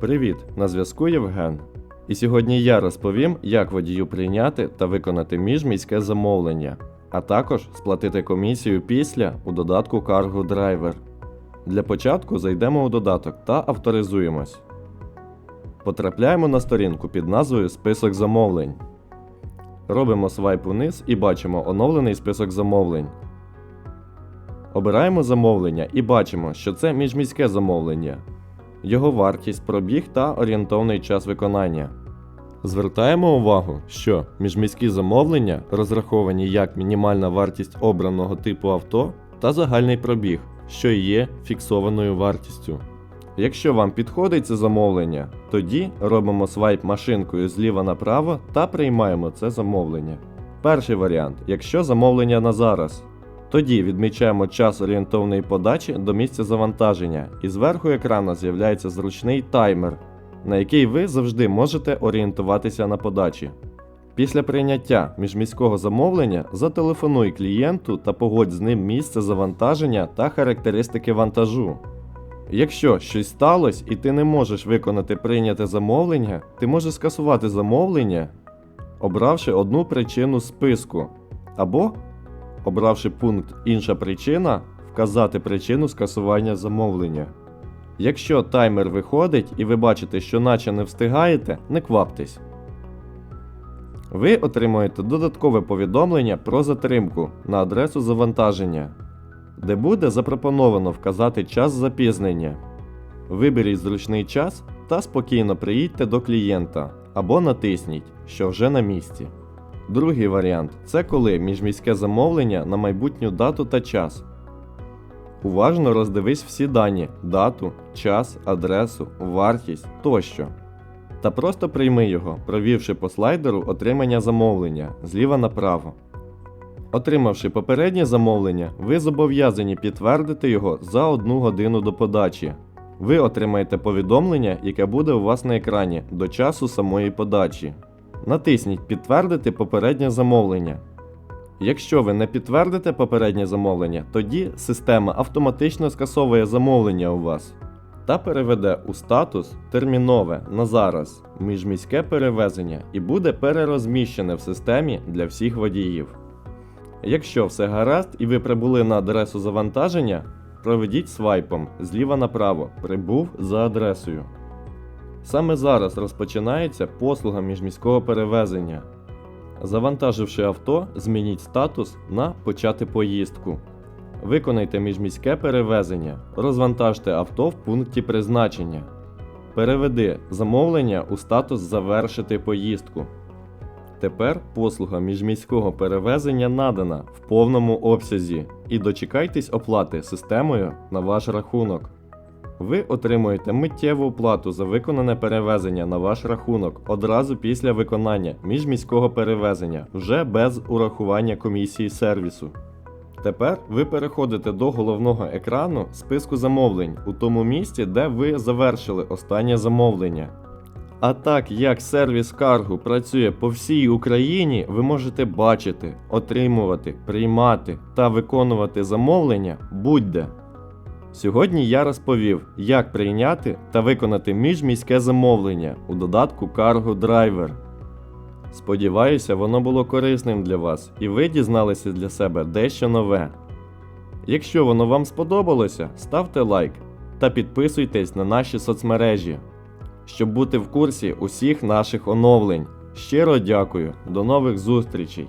Привіт! На зв'язку Євген. І сьогодні я розповім, як водію прийняти та виконати міжміське замовлення, а також сплатити комісію після у додатку Cargo Driver. Для початку зайдемо у додаток та авторизуємось. Потрапляємо на сторінку під назвою Список замовлень. Робимо свайп униз і бачимо оновлений список замовлень. Обираємо замовлення і бачимо, що це міжміське замовлення, його вартість, пробіг та орієнтовний час виконання. Звертаємо увагу, що міжміські замовлення розраховані як мінімальна вартість обраного типу авто та загальний пробіг, що є фіксованою вартістю. Якщо вам підходить це замовлення, тоді робимо свайп машинкою зліва направо та приймаємо це замовлення. Перший варіант, якщо замовлення на зараз, тоді відмічаємо час орієнтовної подачі до місця завантаження, і зверху екрану з'являється зручний таймер, на який ви завжди можете орієнтуватися на подачі. Після прийняття міжміського замовлення зателефонуй клієнту та погодь з ним місце завантаження та характеристики вантажу. Якщо щось сталося і ти не можеш виконати прийняте замовлення, ти можеш скасувати замовлення, обравши одну причину списку, або, обравши пункт Інша причина, вказати причину скасування замовлення. Якщо таймер виходить і ви бачите, що наче не встигаєте, не кваптесь. Ви отримуєте додаткове повідомлення про затримку на адресу завантаження, де буде запропоновано вказати час запізнення. Виберіть зручний час та спокійно приїдьте до клієнта або натисніть, що вже на місці. Другий варіант це коли міжміське замовлення на майбутню дату та час. Уважно роздивись всі дані: дату, час, адресу, вартість тощо. Та просто прийми його, провівши по слайдеру отримання замовлення зліва направо. Отримавши попереднє замовлення, ви зобов'язані підтвердити його за одну годину до подачі. Ви отримаєте повідомлення, яке буде у вас на екрані до часу самої подачі. Натисніть Підтвердити попереднє замовлення. Якщо ви не підтвердите попереднє замовлення, тоді система автоматично скасовує замовлення у вас та переведе у статус термінове на зараз міжміське перевезення і буде перерозміщене в системі для всіх водіїв. Якщо все гаразд і ви прибули на адресу завантаження, проведіть свайпом зліва направо Прибув за адресою. Саме зараз розпочинається послуга міжміського перевезення. Завантаживши авто, змініть статус на Почати поїздку. Виконайте міжміське перевезення, розвантажте авто в пункті призначення. Переведи замовлення у статус Завершити поїздку. Тепер послуга міжміського перевезення надана в повному обсязі і дочекайтесь оплати системою на ваш рахунок. Ви отримуєте миттєву оплату за виконане перевезення на ваш рахунок одразу після виконання міжміського перевезення вже без урахування комісії сервісу. Тепер ви переходите до головного екрану списку замовлень у тому місці, де ви завершили останнє замовлення. А так як сервіс Cargo працює по всій Україні, ви можете бачити, отримувати, приймати та виконувати замовлення будь-де. Сьогодні я розповів, як прийняти та виконати міжміське замовлення у додатку Cargo Driver. Сподіваюся, воно було корисним для вас і ви дізналися для себе дещо нове. Якщо воно вам сподобалося, ставте лайк та підписуйтесь на наші соцмережі, щоб бути в курсі усіх наших оновлень. Щиро дякую, до нових зустрічей!